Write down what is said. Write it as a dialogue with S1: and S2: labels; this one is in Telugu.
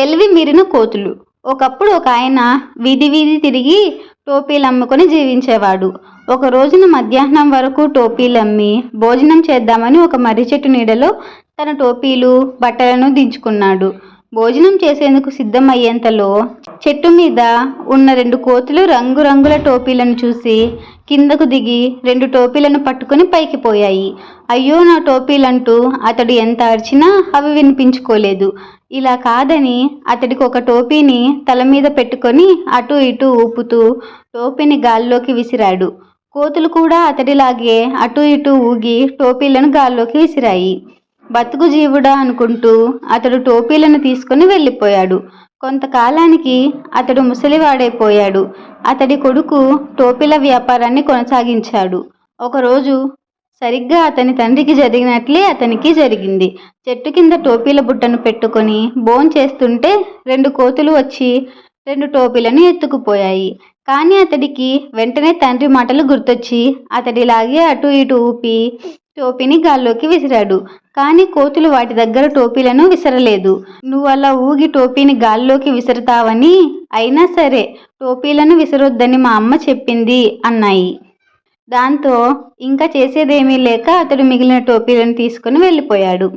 S1: తెలివి మీరిన కోతులు. ఒకప్పుడు ఒక ఆయన వీధి వీధి తిరిగి టోపీలు అమ్ముకొని జీవించేవాడు. ఒక రోజున మధ్యాహ్నం వరకు టోపీలు అమ్మి భోజనం చేద్దామని ఒక మర్రి చెట్టు నీడలో తన టోపీలు బట్టలను దించుకున్నాడు. భోజనం చేసేందుకు సిద్ధమయ్యేంతలో చెట్టు మీద ఉన్న రెండు కోతులు రంగురంగుల టోపీలను చూసి కిందకు దిగి రెండు టోపీలను పట్టుకుని పైకి పోయాయి. అయ్యో నా టోపీలంటూ అతడు ఎంత అరిచినా అవి వినిపించుకోలేదు. ఇలా కాదని అతడికి ఒక టోపీని తల మీద పెట్టుకొని అటు ఇటు ఊపుతూ టోపీని గాల్లోకి విసిరాడు. కోతులు కూడా అతడిలాగే అటు ఇటు ఊగి టోపీలను గాల్లోకి విసిరాయి. బతుకు జీవుడా అనుకుంటూ అతడు టోపీలను తీసుకుని వెళ్ళిపోయాడు. కొంతకాలానికి అతడు ముసలివాడైపోయాడు అతడి కొడుకు టోపీల వ్యాపారాన్ని కొనసాగించాడు. ఒకరోజు సరిగ్గా అతని తండ్రికి జరిగినట్లే అతనికి జరిగింది. చెట్టు కింద టోపీల బుట్టను పెట్టుకొని బోన్ చేస్తుంటే రెండు కోతులు వచ్చి రెండు టోపీలను ఎత్తుకుపోయాయి. కానీ అతడికి వెంటనే తండ్రి మాటలు గుర్తొచ్చి అతడిలాగే అటు ఇటు ఊపి టోపీని గాల్లోకి విసిరాడు. కానీ కోతులు వాటి దగ్గర టోపీలను విసరలేదు. నువ్వు అలా ఊగి టోపీని గాల్లోకి విసురుతావని? అయినా సరే టోపీలను విసరొద్దని మా అమ్మ చెప్పింది అన్నాయి. దాంతో ఇంకా చేసేదేమీ లేక అతడు మిగిలిన టోపీలను తీసుకుని వెళ్ళిపోయాడు.